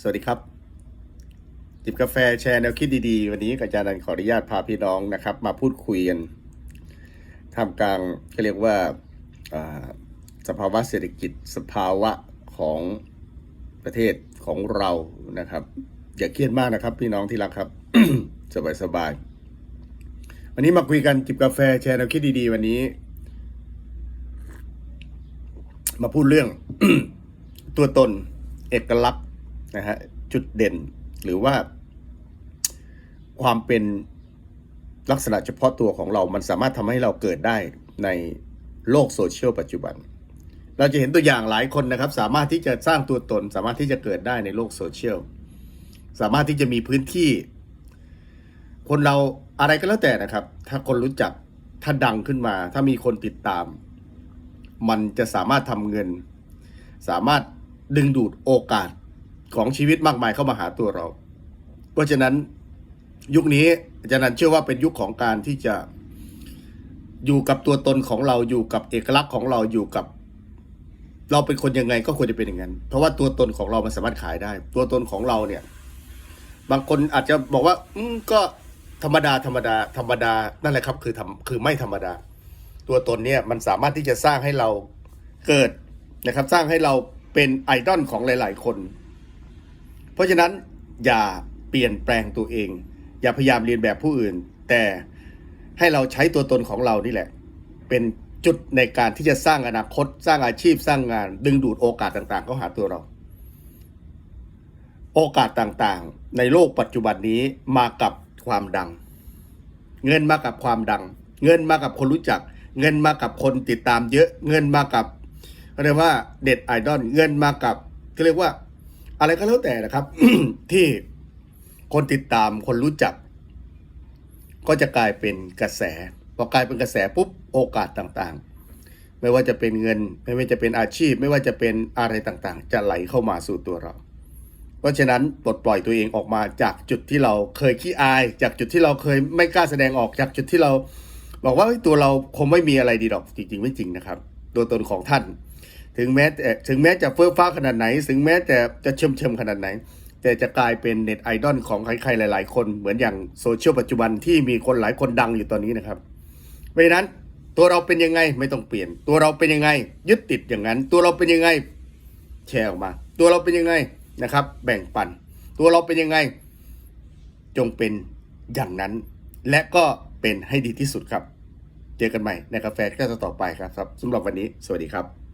สวัสดีครับจิบกาแฟแชร์แนวคิดดีๆ วันนี้อาจารย์นันขออนุญาตพาพี่น้องนะครับ มาพูดคุยกันท่ามกลางก็เรียกว่าสภาวะเศรษฐกิจสภาวะของประเทศของเรานะครับ อย่าเครียดมากนะครับ พี่น้องที่รักครับสบายๆวันนี้มาคุยกันจิบกาแฟแชร์แนวคิดดีๆ วันนี้ มาพูดเรื่องตัวตนเอกลักษณ์ นะฮะจุดเด่นหรือว่า ความเป็นลักษณะเฉพาะตัวของเรา มันสามารถทำให้เราเกิดได้ในโลกโซเชียลปัจจุบัน เราจะเห็นตัวอย่างหลายคนนะครับ สามารถที่จะสร้างตัวตน สามารถที่จะเกิดได้ในโลกโซเชียลสามารถที่จะมีพื้นที่ คนเราอะไรก็แล้วแต่นะครับ ถ้าคนรู้จักถ้าดังขึ้นมา ถ้ามีคนติดตาม มันจะสามารถทำเงิน สามารถดึงดูดโอกาส ของชีวิตมากมายเข้ามาหาตัวเรา เพราะฉะนั้นยุคนี้อาจารย์นันเชื่อว่าเป็นยุคของการที่จะอยู่กับตัวตนของเราอยู่กับเอกลักษณ์ของเราอยู่กับ เราเป็นคนยังไงก็ควรจะเป็นอย่างนั้น เพราะว่าตัวตนของเรามันสามารถขายได้ ตัวตนของเราเนี่ย บางคนอาจจะบอกว่า อืมก็ธรรมดาธรรมดา ธรรมดานั่นแหละครับคือทำคือไม่ธรรมดา ตัวตนเนี่ยมันสามารถที่จะสร้างให้เราเกิดนะครับ สร้างให้เราเป็นไอดอลของหลาย ๆ คน เพราะฉะนั้นอย่าเปลี่ยนแปลงตัวเอง อย่าพยายามเรียนแบบผู้อื่น แต่ให้เราใช้ตัวตนของเรานี่แหละ เป็นจุดในการที่จะสร้างอนาคต สร้างอาชีพสร้างงาน ดึงดูดโอกาสต่างๆ เข้าหาตัวเรา โอกาสต่างๆ ในโลกปัจจุบันนี้มากับความดัง เงินมากับความดัง เงินมากับคนรู้จัก เงินมากับคนติดตามเยอะ เงินมากับเรียกว่าเด็ดไอดอลเงินมากับก็เรียกว่า อะไรก็แล้วแต่นะครับ ที่คนติดตามคนรู้จัก ก็จะกลายเป็นกระแส พอกลายเป็นกระแสปุ๊บโอกาสต่างๆ ไม่ว่าจะเป็นเงิน ไม่ว่าจะเป็นอาชีพ ไม่ว่าจะเป็นอะไรต่างๆ จะไหลเข้ามาสู่ตัวเรา เพราะฉะนั้นปลดปล่อยตัวเองออกมาจากจุดที่เราเคยขี้อาย จากจุดที่เราเคยไม่กล้าแสดงออกจากจุดที่เรา บอกว่าตัวเราคงไม่มีอะไรดีหรอกจริงๆ ไม่จริงนะครับ ตัวตนของท่าน ถึงแม้แต่ถึงแม้จะเฟื่องฟ้าขนาดไหน ถึงแม้แต่จะเชิมเชิมขนาดไหน แต่จะกลายเป็นเน็ตไอดอลของใครๆหลาย ๆ คนเหมือนอย่างโซเชียลปัจจุบันที่มีคนหลายคนดังอยู่ตอนนี้นะครับเพราะนั้นตัวเราเป็นยังไงไม่ต้องเปลี่ยน ตัวเราเป็นยังไง ยึดติดอย่างนั้น ตัวเราเป็นยังไงแชร์ออกมา ตัวเราเป็นยังไงนะครับ แบ่งปัน ตัวเราเป็นยังไง จงเป็นอย่างนั้น และก็เป็นให้ดีที่สุดครับ เจอกันใหม่ในกาแฟแก้วต่อไปครับครับสำหรับวันนี้ สวัสดีครับ